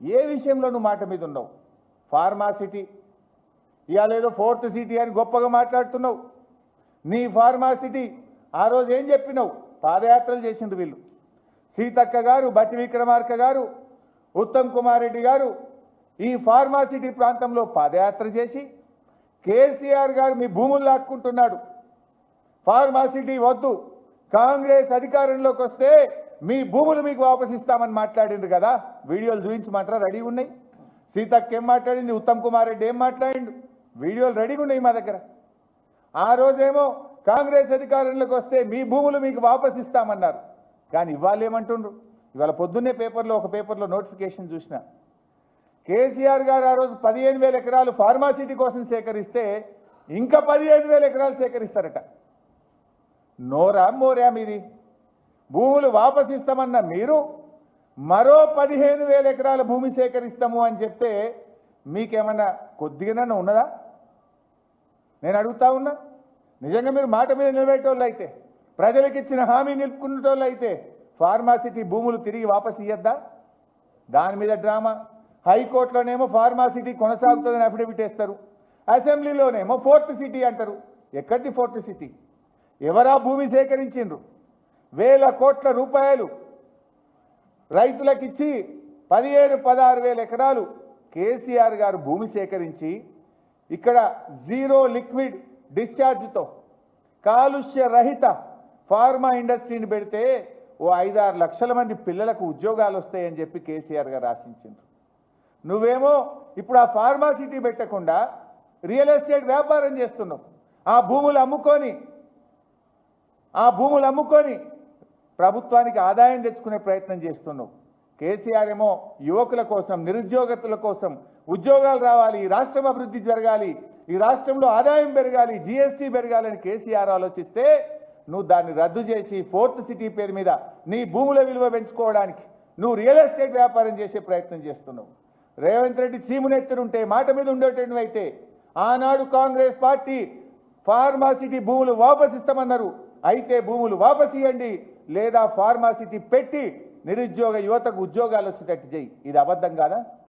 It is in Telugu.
ఏ విషయంలో నువ్వు మాట మీద ఉన్నావు ఫార్మాసిటీ ఇవాళ ఏదో ఫోర్త్ సిటీ అని గొప్పగా మాట్లాడుతున్నావు. నీ ఫార్మాసిటీ ఆ రోజు ఏం చెప్పినావు? పాదయాత్రలు చేసిండ్రు వీళ్ళు. సీతక్క గారు బట్టి విక్రమార్క గారు ఉత్తమ్ కుమార్ రెడ్డి గారు ఈ ఫార్మాసిటీ ప్రాంతంలో పాదయాత్ర చేసి కేసీఆర్ గారు మీ భూములు లాక్కుంటున్నాడు. ఫార్మాసిటీ వద్దు. కాంగ్రెస్ అధికారంలోకి వస్తే మీ భూములు మీకు వాపసు ఇస్తామని మాట్లాడింది కదా? వీడియోలు చూపించమంటారా రెడీ ఉన్నాయి. సీతక్క ఏం మాట్లాడింది? ఉత్తమ్ కుమార్ రెడ్డి ఏం మాట్లాడిండు? వీడియోలు రెడీగా ఉన్నాయి మా దగ్గర. ఆ రోజేమో కాంగ్రెస్ అధికారంలోకి వస్తే మీ భూములు మీకు వాపసు ఇస్తామన్నారు. కానీ ఇవాళ ఏమంటుండ్రు? ఇవాళ పొద్దున్నే పేపర్లో ఒక పేపర్లో నోటిఫికేషన్ చూసిన. కేసీఆర్ గారు ఆ రోజు పదిహేను వేల ఎకరాలు ఫార్మాసిటీ కోసం సేకరిస్తే ఇంకా పదిహేను వేల ఎకరాలు సేకరిస్తారట. నోరా మోరా మీది? భూములు వాపసిస్తామన్న మీరు మరో పదిహేను వేల ఎకరాల భూమి సేకరిస్తాము అని చెప్తే మీకేమన్నా కొద్దిగానన్నా ఉన్నదా? నేను అడుగుతా ఉన్నా. నిజంగా మీరు మాట మీద నిలబెట్టేవాళ్ళు అయితే ప్రజలకు ఇచ్చిన హామీ నిలుపుకునేటోళ్ళు అయితే ఫార్మాసిటీ భూములు తిరిగి వాపసు ఇయ్యద్దా? దాని మీద డ్రామా. హైకోర్టులోనేమో ఫార్మాసిటీ కొనసాగుతుందని అఫిడవిట్ వేస్తారు. అసెంబ్లీలోనేమో ఫోర్త్ సిటీ అంటారు. ఎక్కడిది ఫోర్త్ సిటీ? ఎవరా భూమి సేకరించిండ్రు? వేల కోట్ల రూపాయలు రైతులకిచ్చి పదిహేను పదహారు వేల ఎకరాలు కేసీఆర్ గారు భూమి సేకరించి ఇక్కడ జీరో లిక్విడ్ డిశ్చార్జ్తో కాలుష్య రహిత ఫార్మా ఇండస్ట్రీని పెడితే ఓ ఐదారు లక్షల మంది పిల్లలకు ఉద్యోగాలు వస్తాయని చెప్పి కేసీఆర్ గారు ఆశించిండ్రు. నువ్వేమో ఇప్పుడు ఆ ఫార్మాసిటీ పెట్టకుండా రియల్ ఎస్టేట్ వ్యాపారం చేస్తున్నావు. ఆ భూములు అమ్ముకొని ఆ భూములు అమ్ముకొని ప్రభుత్వానికి ఆదాయం తెచ్చుకునే ప్రయత్నం చేస్తున్నావు. కేసీఆర్ ఏమో యువకుల కోసం నిరుద్యోగతుల కోసం ఉద్యోగాలు రావాలి ఈ రాష్ట్రం అభివృద్ధి జరగాలి ఈ రాష్ట్రంలో ఆదాయం పెరగాలి జీఎస్టీ పెరగాలని కేసీఆర్ ఆలోచిస్తే నువ్వు దాన్ని రద్దు చేసి ఫోర్త్ సిటీ పేరు మీద నీ భూముల విలువ పెంచుకోవడానికి నువ్వు రియల్ ఎస్టేట్ వ్యాపారం చేసే ప్రయత్నం చేస్తున్నావు. రేవంత్ రెడ్డి చీమునెత్తురుంటే మాట మీద ఉండేటట్టు అయితే ఆనాడు కాంగ్రెస్ పార్టీ ఫార్మాసిటీ భూములు వాపసిస్తామన్నారు. అయితే భూములు వాపసియండి ఇవ్వండి లేదా ఫార్మాసిటీ పెట్టి నిరుద్యోగ యువతకు ఉద్యోగాలు వచ్చేటట్టు చేయి. ఇది అబద్ధం కాదా?